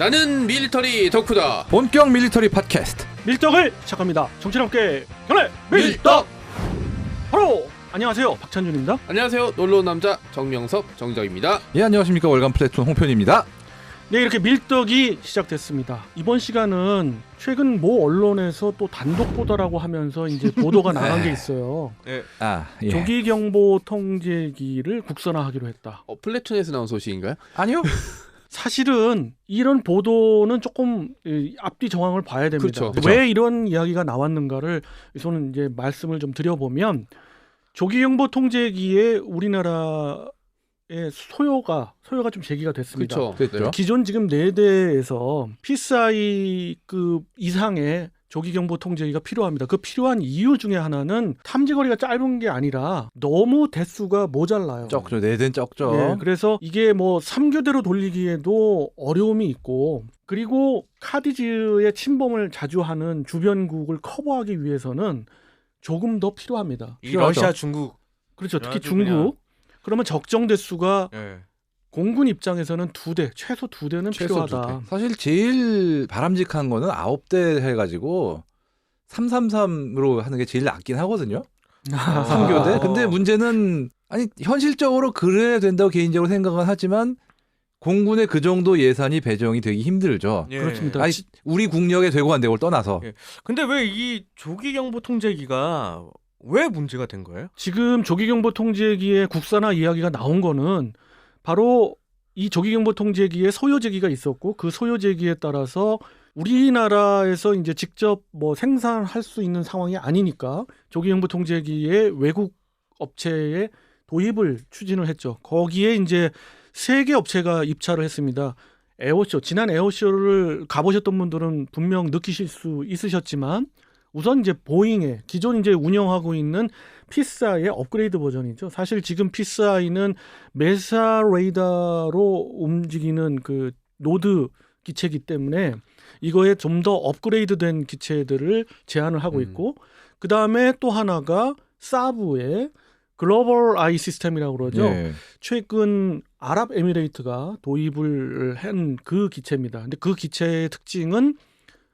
나는 밀리터리 덕후다. 본격 밀리터리 팟캐스트 밀떡을 시작합니다. 정치랑 함께 견해 밀떡. 바로 안녕하세요 박찬준입니다. 안녕하세요. 놀러 온 남자 정명섭 정정입니다. 예 안녕하십니까 월간 플래툰 홍편입니다 네 이렇게 밀떡이 시작됐습니다. 이번 시간은 최근 모 언론에서 또 단독 보도라고 하면서 이제 보도가 나간 게 있어요. 아 예. 조기 경보 통제기를 국산화하기로 했다. 어, 플래툰에서 나온 소식인가요? 아니요 사실은 이런 보도는 조금 이, 앞뒤 정황을 봐야 됩니다. 그렇죠. 그렇죠. 왜 이런 이야기가 나왔는가를 저는 이제 말씀을 좀 드려보면 조기경보 통제기에 우리나라 의 소요가 소요가 좀 제기가 됐습니다. 그렇죠. 기존 지금 네 대에서 PSI급 이상의 조기 경보 통제기가 필요합니다. 그 필요한 이유 중에 하나는 탐지 거리가 짧은 게 아니라 너무 대수가 모자라요. 적죠 내된 적죠 예, 그래서 이게 뭐 3교대로 돌리기에도 어려움이 있고 그리고 카디즈의 침범을 자주 하는 주변국을 커버하기 위해서는 조금 더 필요합니다. 이 필요하죠. 러시아 중국 그렇죠. 특히 중국. 그냥- 그러면 적정 대수가 예. 공군 입장에서는 두 대, 최소 두 대는 최소 필요하다. 사실 제일 바람직한 거는 아홉 대 해가지고 333으로 하는 게 제일 낫긴 하거든요 아. 삼교대 아. 근데 문제는 아니 현실적으로 그래야 된다고 개인적으로 생각은 하지만 공군의 그 정도 예산이 배정이 되기 힘들죠 예. 그렇습니다. 아니 우리 국력에 되고 안 되고를 떠나서 예. 근데 왜 이 조기 경보 통제기가 왜 문제가 된 거예요? 지금 조기 경보 통제기의 국산화 이야기가 나온 거는 바로 이 조기경보 통제기의 소요제기가 있었고 그 소요제기에 따라서 우리나라에서 이제 직접 뭐 생산할 수 있는 상황이 아니니까 조기경보 통제기의 외국 업체에 도입을 추진을 했죠. 거기에 이제 세 개 업체가 입찰을 했습니다. 에어쇼 지난 에어쇼를 가보셨던 분들은 분명 느끼실 수 있으셨지만 우선 이제 보잉의 기존 이제 운영하고 있는 피스아이의 업그레이드 버전이죠. 사실 지금 피스아이는 메사 레이더로 움직이는 그 노드 기체이기 때문에 이거에 좀 더 업그레이드된 기체들을 제안을 하고 음. 있고 그 다음에 또 하나가 사브의 글로벌 아이 시스템이라고 그러죠. 예. 최근 아랍에미레이트가 도입을 한 그 기체입니다. 근데 그 기체의 특징은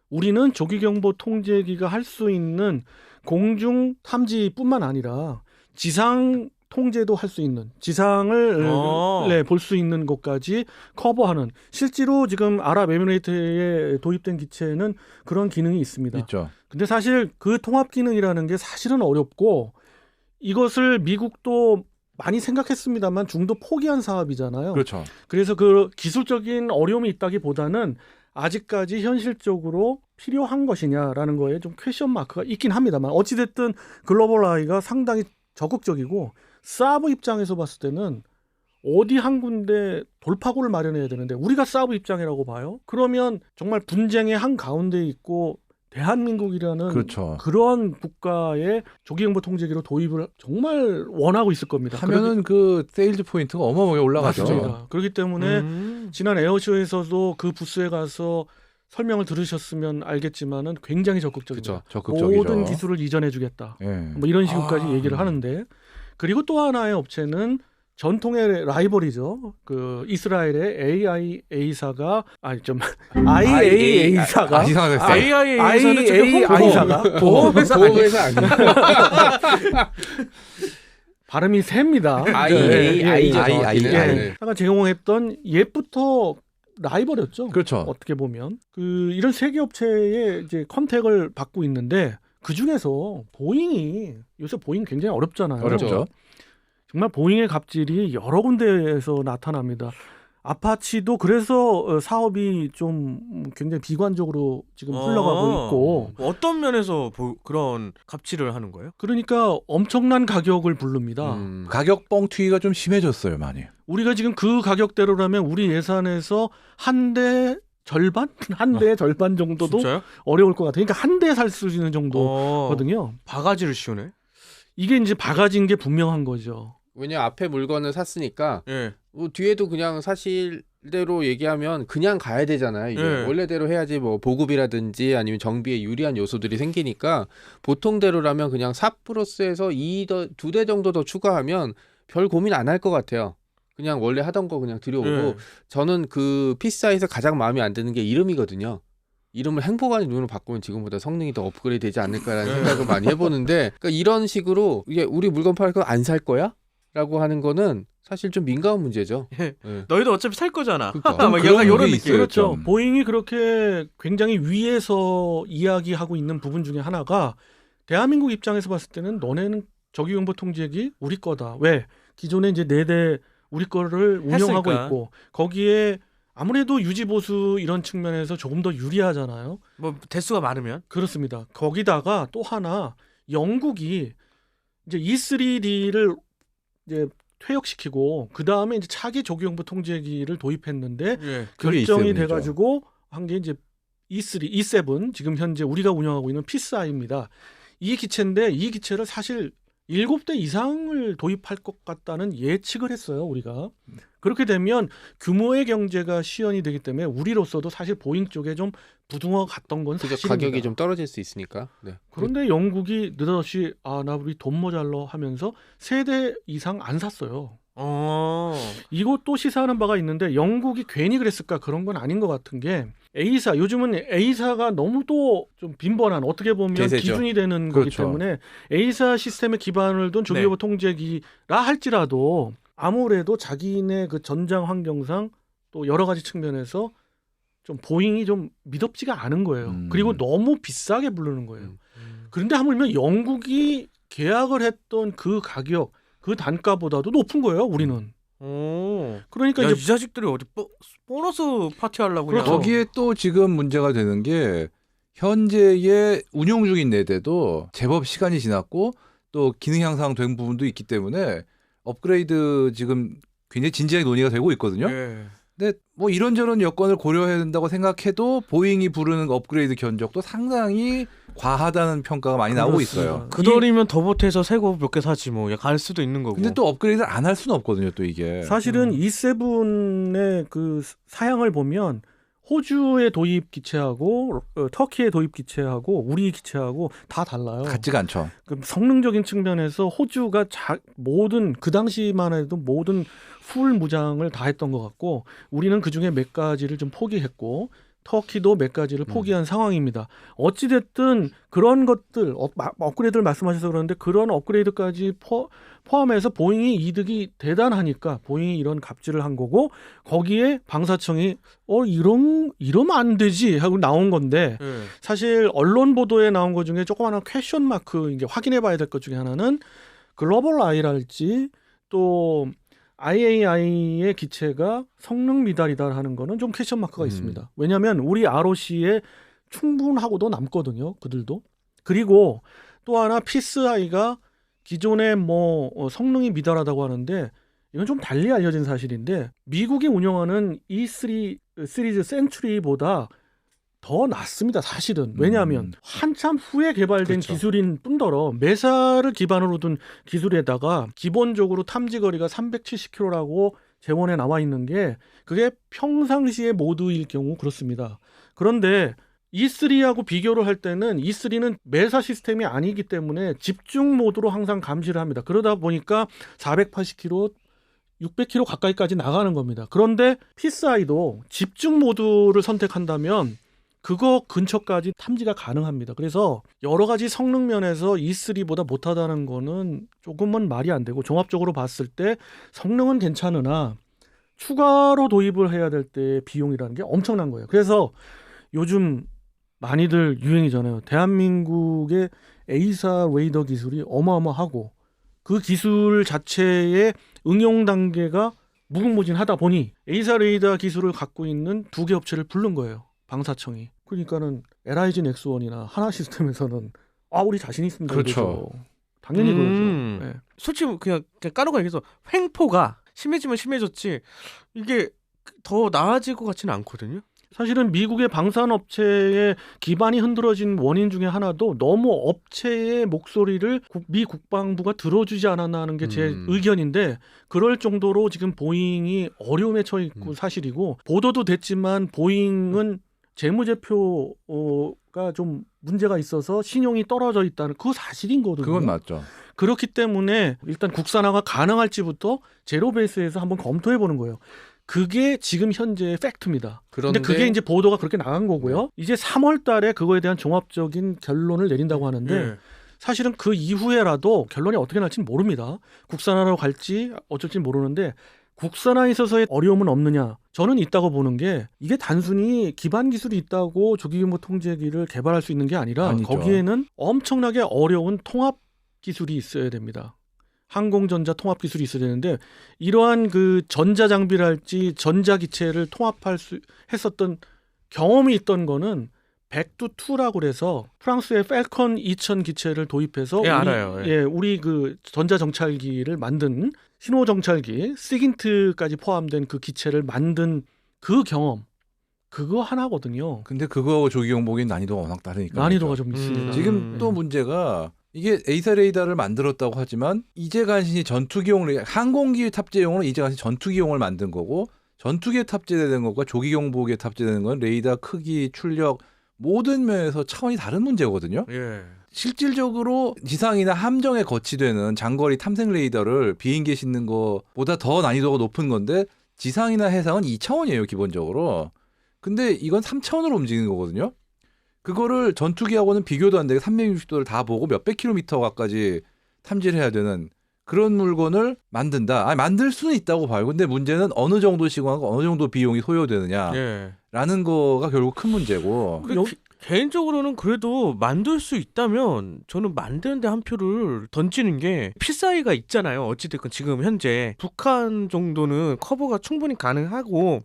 우리는 조기경보 통제기가 할 수 있는 공중 탐지뿐만 아니라 지상 통제도 할 수 있는 지상을 어. 네, 볼 수 있는 것까지 커버하는 실제로 지금 아랍에미레이트에 도입된 기체는 그런 기능이 있습니다. 있죠 근데 사실 그 통합 기능이라는 게 사실은 어렵고 이것을 미국도 많이 생각했습니다만 중도 포기한 사업이잖아요. 그렇죠 그래서 그 기술적인 어려움이 있다기보다는 아직까지 현실적으로 필요한 것이냐라는 거에 좀 퀘션 마크가 있긴 합니다만 어찌됐든 글로벌 아이가 상당히 적극적이고 사브 입장에서 봤을 때는 어디 한 군데 돌파구를 마련해야 되는데 우리가 사브 입장이라고 봐요. 그러면 정말 분쟁의 한 가운데 있고 대한민국이라는 그렇죠 그런 국가의 조기경보 통제기로 도입을 정말 원하고 있을 겁니다. 하면은 그 세일즈 포인트가 어마어마하게 올라가죠 맞습니다. 그렇기 때문에 음. 지난 에어쇼에서도 그 부스에 가서 설명을 들으셨으면 알겠지만은 굉장히. 그렇죠. 적극적이죠 모든 기술을 이전해주겠다. 예. 뭐 이런 식으로까지 아. 얘기를 하는데 그리고 또 하나의 업체는 전통의 라이벌이죠. 그 이스라엘의 AIA사가 아니 좀 IAA사가 홍보 IAA사가 보험회사 보험회사 아니에요? 발음이 셉니다. I 예, I죠. I, I, 정확히는. 예. 네. 아까 제공했던 옛부터 라이벌이었죠. 그렇죠 어떻게 보면 그 이런 세계 업체의 이제 컨택을 받고 있는데 그 중에서 보잉이 요새 보잉 굉장히 어렵잖아요. 어렵죠 정말 보잉의 갑질이 여러 군데에서 나타납니다. 아파치도 그래서 어, 사업이 좀 굉장히 비관적으로 지금 흘러가고 어. 있고 어떤 면에서 보- 그런 갑질을 하는 거예요? 그러니까 엄청난 가격을 부릅니다. 음. 가격 뻥튀기가 좀 심해졌어요 많이 우리가 지금 그 가격대로라면 우리 예산에서 한 대 절반 한 대 절반 정도도 진짜요? 어려울 것 같아요. 그러니까 한 대 살 수 있는 어. 정도거든요. 바가지를 씌우네. 이게 이제 바가지인 게 분명한 거죠. 왜냐 앞에 물건을 샀으니까 예. 뭐 뒤에도 그냥 사실대로 얘기하면 그냥 가야 되잖아요. 이게 네. 원래대로 해야지 뭐 보급이라든지 아니면 정비에 유리한 요소들이 생기니까 보통대로라면 그냥 4 플러스에서 2두 대 정도 더 추가하면 별 고민 안 할 것 같아요. 그냥 원래 하던 거 그냥 들여오고 예. 저는 그 피스사에서 가장 마음에 안 드는 게 이름이거든요. 이름을 행복한 눈으로 바꾸면 지금보다 성능이 더 업그레이드 되지 않을까라는 네. 생각을 많이 해보는데 그러니까 이런 식으로 이게 우리 물건 팔 거 안 살 거야? 라고 하는 거는 사실 좀 민감한 문제죠. 예. 예. 너희도 어차피 살 거잖아. 그러니까. 막 약간 이런 게 느낌. 있어요. 그렇죠. 좀. 보잉이 그렇게 굉장히 위에서 이야기하고 있는 부분 중에 하나가 대한민국 입장에서 봤을 때는 너네는 저기용보 통제기 우리 거다. 왜? 기존에 이제 네 대 우리 거를 운영하고 했으니까. 있고 거기에 아무래도 유지 보수 이런 측면에서 조금 더 유리하잖아요. 뭐 대수가 많으면. 그렇습니다. 거기다가 또 하나 영국이 이제 E3D를 이제 퇴역시키고 그 다음에 이제 차기 조기용보 통제기를 도입했는데 예. 결정이 E7이죠. 돼가지고 한 게 이제 E3, E7 지금 현재 우리가 운영하고 있는 피스아입니다. 이 기체인데 이 기체를 사실 7대 이상을 도입할 것 같다는 예측을 했어요 우리가 그렇게 되면 규모의 경제가 시연이 되기 때문에 우리로서도 사실 보잉 쪽에 좀 부둥어 갔던 건 사실입니다. 가격이 좀 떨어질 수 있으니까. 네. 그런데 영국이 느닷없이 아 나 우리 돈 모자러 하면서 세 대 이상 안 샀어요. 어. 이것도 시사하는 바가 있는데 영국이 괜히 그랬을까 그런 건 아닌 것 같은 게 A사 요즘은 A사가 너무 또 좀 빈번한 어떻게 보면 대세죠. 기준이 되는 거기 그렇죠. 때문에 A사 시스템에 기반을 둔 조기요보 통제기라 할지라도 아무래도 자기네 그 전장 환경상 또 여러 가지 측면에서 좀 보잉이 좀 미덥지가 않은 거예요. 음. 그리고 너무 비싸게 부르는 거예요. 음. 그런데 하물며 영국이 계약을 했던 그 가격, 그 단가보다도 높은 거예요. 우리는. 오. 그러니까 야, 이제 이 자식들이 어디 보, 보너스 파티 하려고 그냥. 그렇죠. 거기에 또 지금 문제가 되는 게 현재의 운영 중인 네 대도 제법 시간이 지났고 또 기능 향상된 부분도 있기 때문에 업그레이드 지금 굉장히 진지하게 논의가 되고 있거든요. 예. 뭐 이런저런 여건을 고려해야 된다고 생각해도 보잉이 부르는 업그레이드 견적도 상당히 과하다는 평가가 많이 나오고. 있어요. 그 돈이면 더 보태서 새거 몇개 사지 뭐. 야, 갈 수도 있는 거고. 근데 또 업그레이드를 안 할 수는 없거든요, 또 이게. 사실은 음. E7의 그 사양을 보면 호주의 도입 기체하고 어, 터키의 도입 기체하고 우리 기체하고 다 달라요. 같지가 않죠. 그 성능적인 측면에서 호주가 자, 모든 그 당시만 해도 모든 풀 무장을 다 했던 것 같고 우리는 그 중에 몇 가지를 좀 포기했고 터키도 몇 가지를 음. 포기한 상황입니다. 어찌 됐든 그런 것들 업, 마- 업그레이드를 말씀하셔서 그러는데 그런 업그레이드까지 포, 포함해서 보잉이 이득이 대단하니까 보잉이 이런 갑질을 한 거고 거기에 방사청이 어 이런 이러면 안 되지 하고 나온 건데 예. 사실 언론 보도에 나온 것 중에 조그마한 퀘션 마크 이제 확인해 봐야 될 것 중에 하나는 글로벌 아이랄지 또 IAI의 기체가 성능 미달이다 하는 거는 좀 퀘션 마크가 음. 있습니다. 왜냐하면 우리 ROC에 충분하고도 남거든요. 그들도. 그리고 또 하나 피스아이가 기존에 뭐 어, 성능이 미달하다고 하는데 이건 좀 달리 알려진 사실인데 미국이 운영하는 E3 시리즈 센츄리보다 더 낫습니다. 사실은 왜냐하면 음. 한참 후에 개발된 그렇죠. 기술인 뿐더러 메사를 기반으로 둔 기술에다가 기본적으로 탐지 거리가 370km라고 재원에 나와 있는 게 그게 평상시의 모드일 경우 그렇습니다. 그런데 E3하고 비교를 할 때는 E3는 매사 시스템이 아니기 때문에 집중 모드로 항상 감시를 합니다. 그러다 보니까 480km 600km 가까이까지 나가는 겁니다. 그런데 피스아이도 집중 모드를 선택한다면 그거 근처까지 탐지가 가능합니다. 그래서 여러 가지 성능 면에서 E3보다 못하다는 거는 조금은 말이 안 되고 종합적으로 봤을 때 성능은 괜찮으나 추가로 도입을 해야 될 때 비용이라는 게 엄청난 거예요. 그래서 요즘 많이들 유행이잖아요. 대한민국의 A사 레이더 기술이 어마어마하고 그 기술 자체의 응용 단계가 무궁무진하다 보니 A사 레이더 기술을 갖고 있는 두 개 업체를 부른 거예요. 방사청이. 그러니까는 LIG 넥스원이나 하나 시스템에서는 아 우리 자신 있습니다. 그렇죠. 이러죠. 당연히 음. 그러죠. 예. 솔직히 그냥, 그냥 까놓고 얘기해서 횡포가 심해지면 심해졌지 이게 더 나아질 것 같지는 않거든요. 사실은 미국의 방산 업체의 기반이 흔들어진 원인 중에 하나도 너무 업체의 목소리를 국- 미 국방부가 들어주지 않았나 하는 게제 음. 의견인데 그럴 정도로 지금 보잉이 어려움에 처해 있고 음. 사실이고 보도도 됐지만 보잉은 재무제표가 좀 문제가 있어서 신용이 떨어져 있다는 그 사실인 거거든요. 그건 맞죠. 그렇기 때문에 일단 국산화가 가능할지부터 제로 베이스에서 한번 검토해 보는 거예요. 그게 지금 현재의 팩트입니다. 그런데 그게 이제 보도가 그렇게 나간 거고요. 이제 3월 달에 그거에 대한 종합적인 결론을 내린다고 하는데 예. 사실은 그 이후에라도 결론이 어떻게 날지는 모릅니다. 국산화로 갈지 어쩔지 모르는데 국산화에 있어서의 어려움은 없느냐? 저는 있다고 보는 게 이게 단순히 기반 기술이 있다고 조기규모 통제기를 개발할 수 있는 게 아니라 아니죠. 거기에는 엄청나게 어려운 통합 기술이 있어야 됩니다. 항공전자 통합 기술이 있어야 되는데 이러한 그 전자 장비랄지 전자 기체를 통합할 수 했었던 경험이 있던 거는 백두 2라고 그래서 프랑스의 펠컨 2000 기체를 도입해서 예, 우리, 알아요. 예. 예, 우리 그 전자 정찰기를 만든 신호 정찰기 시긴트까지 포함된 그 기체를 만든 그 경험 그거 하나거든요. 근데 그거하고 조기용복이 난이도가 워낙 다르니까. 난이도가. 좀 있습니다. 음. 지금 음. 또 문제가 이게 에이사 레이더를 만들었다고 하지만 이제 간신히 전투기용 레이- 항공기 탑재용으로 이제 간신히 전투기용을 만든 거고 전투기에 탑재되는 것과 조기용복에 탑재되는 건 레이더 크기, 출력 모든 면에서 차원이 다른 문제거든요. 예. 실질적으로 지상이나 함정에 거치되는 장거리 탐색 레이더를 비행기에 싣는 것보다 더 난이도가 높은 건데 지상이나 해상은 2차원이에요 기본적으로. 근데 이건 3차원으로 움직이는 거거든요. 그거를 전투기하고는 비교도 안 되게 360도를 다 보고 몇백 킬로미터가까지 탐지를 해야 되는 그런 물건을 만든다. 아니 만들 수는 있다고 봐요. 근데 문제는 어느 정도 시간과 어느 정도 비용이 소요되느냐라는 예. 거가 결국 큰 문제고. 그 기- 개인적으로는 그래도 만들 수 있다면 저는 만드는데 한 표를 던지는 게 필사이가 있잖아요. 어찌됐건 지금 현재 북한 정도는 커버가 충분히 가능하고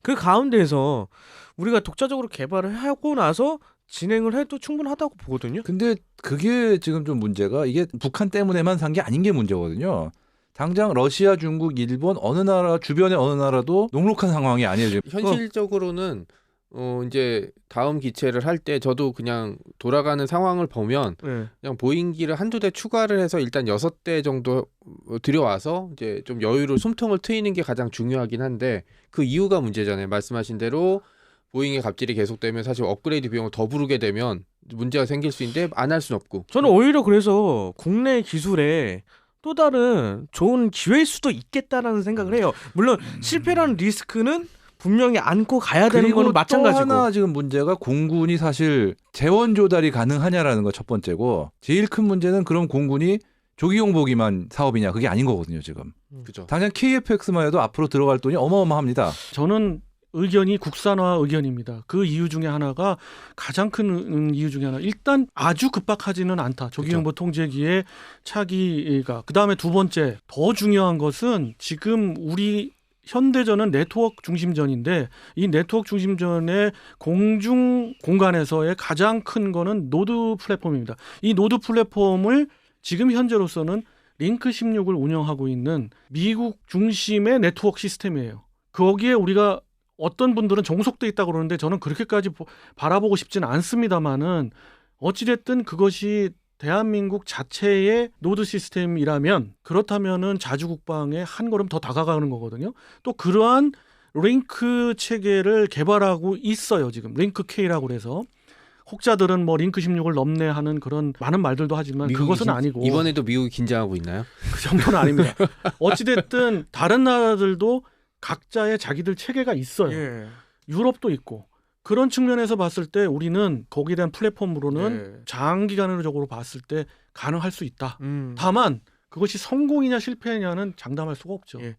그 가운데에서 우리가 독자적으로 개발을 하고 나서 진행을 해도 충분하다고 보거든요. 근데 그게 지금 좀 문제가 이게 북한 때문에만 산 게 아닌 게 문제거든요. 당장 러시아, 중국, 일본 어느 나라 주변의 어느 나라도 녹록한 상황이 아니에요. 현실적으로는 어 이제 다음 기체를 할 때 저도 그냥 돌아가는 상황을 보면 예. 그냥 보잉기를 한두 대 추가를 해서 일단 여섯 대 정도 어, 들여와서 이제 좀 여유로 숨통을 트이는 게 가장 중요하긴 한데 그 이유가 문제잖아요. 말씀하신 대로 보잉의 갑질이 계속되면 사실 업그레이드 비용을 더 부르게 되면 문제가 생길 수 있는데 안 할 수는 없고. 저는 오히려 그래서 국내 기술에 또 다른 좋은 기회일 수도 있겠다라는 생각을 해요. 물론 실패라는 리스크는 분명히 안고 가야 되는 거는 또 마찬가지고. 하나 지금 문제가 공군이 사실 재원 조달이 가능하냐라는 거 첫 번째고 제일 큰 문제는 그럼 공군이 조기용복이만 사업이냐 그게 아닌 거거든요 지금. 그죠. 당장 KFX만 해도 앞으로 들어갈 돈이 어마어마합니다. 저는 의견이 국산화 의견입니다. 그 이유 중에 하나가 가장 큰 음, 이유 중에 하나. 일단 아주 급박하지는 않다. 조기용보 통제기의 차기가. 그 다음에 두 번째 더 중요한 것은 지금 우리 현대전은 네트워크 중심전인데 이 네트워크 중심전의 공중 공간에서의 가장 큰 거는 노드 플랫폼입니다. 이 노드 플랫폼을 지금 현재로서는 링크 16을 운영하고 있는 미국 중심의 네트워크 시스템이에요. 거기에 우리가 어떤 분들은 종속돼 있다고 그러는데 저는 그렇게까지 보- 바라보고 싶지는 않습니다만은 어찌됐든 그것이 대한민국 자체의 노드 시스템이라면 그렇다면은 자주국방에 한 걸음 더 다가가는 거거든요. 또 그러한 링크 체계를 개발하고 있어요. 지금 링크 K라고 그래서 혹자들은 뭐 링크 16을 넘네 하는 그런 많은 말들도 하지만 그것은 긴- 아니고 이번에도 미국이 긴장하고 있나요? 그 정도는 아닙니다. 어찌 됐든 다른 나라들도 각자의 자기들 체계가 있어요. 예. 유럽도 있고 그런 측면에서 봤을 때 우리는 거기에 대한 플랫폼으로는 예. 장기간으로 봤을 때 가능할 수 있다. 음. 다만 그것이 성공이냐 실패냐는 장담할 수가 없죠. 예.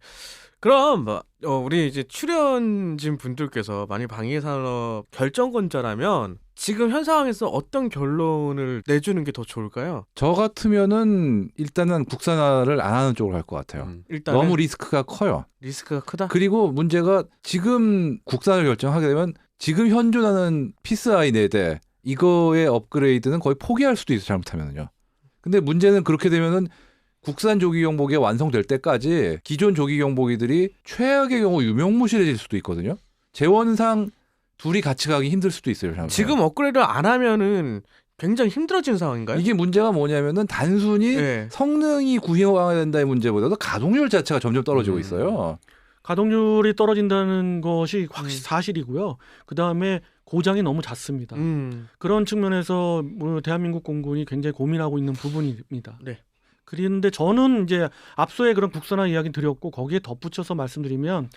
그럼 뭐, 어, 우리 이제 출연진 분들께서 만약 방위산업 결정권자라면 지금 현 상황에서 어떤 결론을 내주는 게 더 좋을까요? 저 같으면은 일단은 국산화를 안 하는 쪽으로 갈 것 같아요. 음. 일단 너무 리스크가 커요. 리스크가 크다. 그리고 문제가 지금 국산을 결정하게 되면 지금 현존하는 피스아이 4대 이거의 업그레이드는 거의 포기할 수도 있어 잘못하면요. 근데 문제는 그렇게 되면은 국산 조기 경보기가 완성될 때까지 기존 조기 경보기들이 최악의 경우 유명무실해질 수도 있거든요. 재원상 둘이 같이 가기 힘들 수도 있어요. 잘못하면. 지금 업그레이드를 안 하면은 굉장히 힘들어지는 상황인가요? 이게 문제가 뭐냐면은 단순히 예. 성능이 구형화된다의 문제보다도 가동률 자체가 점점 떨어지고 음. 있어요. 가동률이 떨어진다는 것이 확실 음. 사실이고요. 그 다음에 고장이 너무 잦습니다. 음. 그런 측면에서 뭐 대한민국 공군이 굉장히 고민하고 있는 부분입니다. 그런데 저는 이제 앞서의 그런 국산화 이야기 드렸고 거기에 덧붙여서 말씀드리면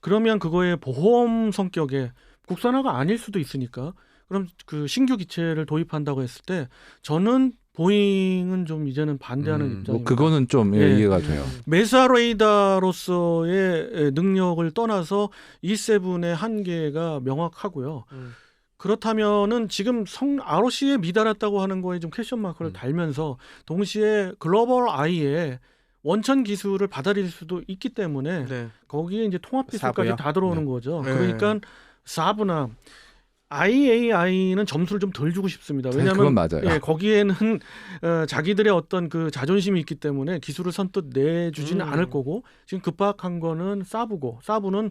그러면 그거의 보험 성격의 국산화가 아닐 수도 있으니까 그럼 그 신규 기체를 도입한다고 했을 때 저는 보잉은 좀 이제는 반대하는 음, 뭐 입장입니다. 뭐 그거는 좀 예, 예. 이해가 돼요. 메사 레이더로서의 능력을 떠나서 E7의 한계가 명확하고요. 음. 그렇다면은 지금 성 ROC에 미달했다고 하는 거에 좀 퀘션 마크를 음. 달면서 동시에 글로벌 아이에 원천 기술을 받아들일 수도 있기 때문에 네. 거기에 이제 통합 기술까지? 다 들어오는 네. 거죠. 네. 그러니까 사브나 IAI는 점수를 좀 덜 주고 싶습니다. 그건 왜냐하면. 예, 거기에는 어, 자기들의 어떤 그 자존심이 있기 때문에 기술을 선뜻 내주지는 음. 않을 거고 지금 급박한 거는 사브고 사브는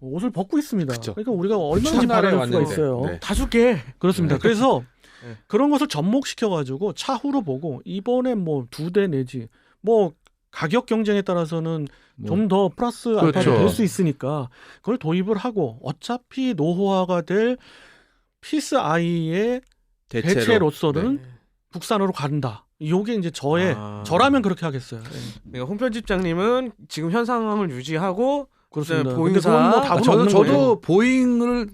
옷을 벗고 있습니다. 그쵸. 그러니까 우리가 얼마든지 첫날에 받아줄 수가. 있어요. 네. 다수게 그렇습니다. 그래서 네. 그런 것을 접목시켜 가지고 차후로 보고 이번에 뭐 두 대 내지 뭐 가격 경쟁에 따라서는 뭐 좀더 플러스 알파가 그렇죠. 될수 있으니까 그걸 도입을 하고 어차피 노후화가 될 피스 아이의 대체로. 대체로서는 네. 국산으로 간다. 요게 이제 저의 아. 저라면 그렇게 하겠어요. 예. 그러니까 홍 편집장님은 지금 현 상황을 유지하고 그렇습니다. 네, 보잉사- 뭐 아, 답은 저는 없는 저도 거예요. 보잉을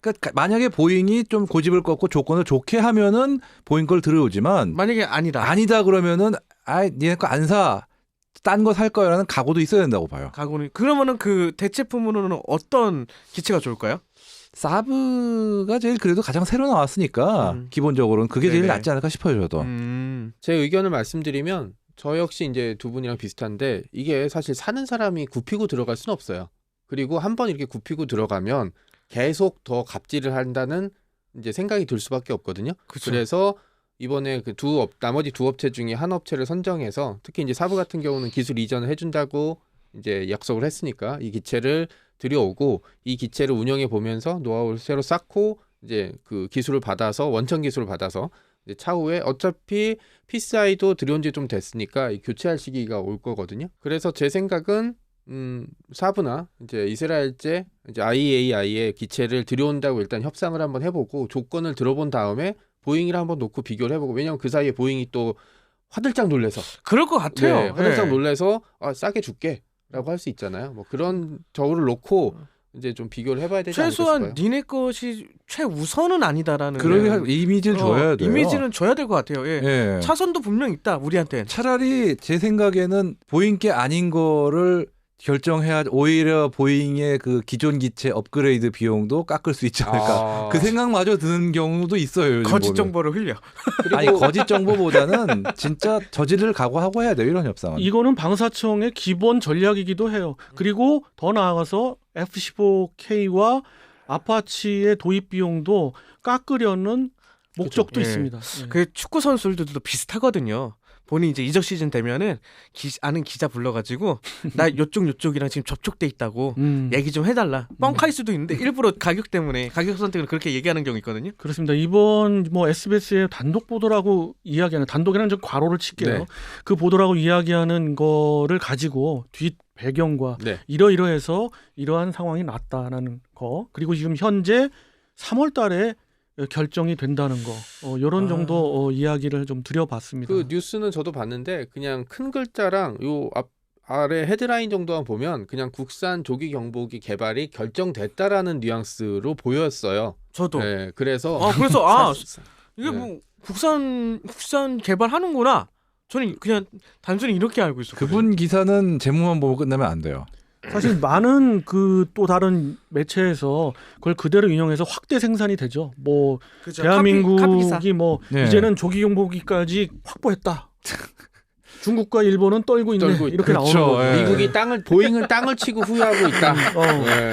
그러니까 만약에 보잉이 좀 고집을 꺾고 조건을 좋게 하면은 보잉 걸 들어오지만 만약에 아니다. 아니다 그러면은 아 니네 거 안 사. 딴 거 살 거야라는 각오도 있어야 된다고 봐요. 가고는 그러면은 그 대체품으로는 어떤 기체가 좋을까요? 사브가 제일 그래도 가장 새로 나왔으니까 음. 기본적으로는 그게 제일 네네. 낫지 않을까 싶어요 저도. 음. 제 의견을 말씀드리면 저 역시 이제 두 분이랑 비슷한데 이게 사실 사는 사람이 굽히고 들어갈 수는 없어요. 그리고 한 번 이렇게 굽히고 들어가면 계속 더 갑질을 한다는 이제 생각이 들 수밖에 없거든요. 그쵸. 그래서 이번에 그 두 업, 나머지 두 업체 중에 한 업체를 선정해서 특히 이제 사부 같은 경우는 기술 이전을 해준다고 이제 약속을 했으니까 이 기체를 들여오고 이 기체를 운영해 보면서 노하우를 새로 쌓고 이제 그 기술을 받아서 원천 기술을 받아서 이제 차후에 어차피 PCI도 들여온 지 좀 됐으니까 이 교체할 시기가 올 거거든요. 그래서 제 생각은 음, 사부나 이제 이스라엘제 이제 IAI의 기체를 들여온다고 일단 협상을 한번 해보고 조건을 들어본 다음에 보잉이랑 한번 놓고 비교를 해보고 왜냐면 그 사이에 보잉이 또 화들짝 놀래서 그럴 것 같아요. 네, 화들짝 네. 놀래서 아, 싸게 줄게라고 할 수 있잖아요. 뭐 그런 저울을 놓고 이제 좀 비교를 해봐야 되지 않을까 최소한 싶어요. 니네 것이 최우선은 아니다라는 그러게 이미지를 어, 줘야 돼요. 이미지는 줘야 될 것 같아요. 예. 예. 차선도 분명 있다 우리한테. 차라리 제 생각에는 보잉 게 아닌 거를 결정해야 오히려 보잉의 그 기존 기체 업그레이드 비용도 깎을 수 있지 않을까. 아, 그 생각마저 드는 경우도 있어요. 요즘 거짓 보면. 정보를 흘려. 그리고 아니 거짓 정보보다는 진짜 저지를 각오하고 해야 돼요 이런 협상은. 이거는 방사청의 기본 전략이기도 해요. 그리고 더 나아가서 F-15K와 아파치의 도입 비용도 깎으려는 목적도 그죠. 예. 있습니다. 예. 그 축구 선수들도 비슷하거든요. 본인 이제 이적 시즌 되면은 기, 아는 기자 불러가지고 나 요쪽 요쪽이랑 지금 접촉돼 있다고 음. 얘기 좀 해달라. 뻥카일 수도 있는데 일부러 가격 때문에 가격 선택을 그렇게 얘기하는 경우 있거든요. 그렇습니다. 이번 뭐 SBS의 단독 보도라고 이야기하는 단독이라는 좀 괄호를 칠게요. 네. 그 보도라고 이야기하는 거를 가지고 뒷 배경과 네. 이러이러해서 이러한 상황이 났다라는 거 그리고 지금 현재 3월달에 결정이 된다는 거 어, 이런 아. 정도 어, 이야기를 좀 드려봤습니다. 그 뉴스는 저도 봤는데 그냥 큰 글자랑 요 앞 아래 헤드라인 정도만 보면 그냥 국산 조기 경보기 개발이 결정됐다라는 뉘앙스로 보였어요. 저도. 네, 그래서 아 그래서 아 사- 이게 네. 뭐 국산 국산 개발하는구나. 저는 그냥 단순히 이렇게 알고 있었거든요. 그분 기사는 제목만 보고 끝나면 안 돼요. 사실 많은 그 또 다른 매체에서 그걸 그대로 인용해서 확대 생산이 되죠. 뭐 그죠. 대한민국이 카피. 뭐 네. 이제는 조기 경보기까지 확보했다. 중국과 일본은 떨고 있네. 떨고 있- 이렇게 그렇죠. 나오는 거죠. 예. 미국이 땅을 보잉은 땅을 치고 후회하고 있다. 어, 네.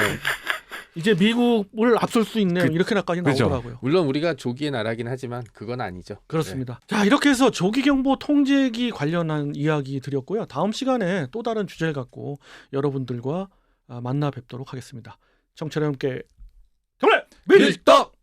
이제 미국을 앞설 수 있네. 그- 이렇게나까지 그죠. 나오더라고요. 물론 우리가 조기의 나라긴 하지만 그건 아니죠. 그렇습니다. 자 이렇게 해서 조기 경보 통제기 관련한 이야기 드렸고요. 다음 시간에 또 다른 주제를 갖고 여러분들과 아, 만나 뵙도록 하겠습니다. 청취자 여러분께 정말 밀 밀떡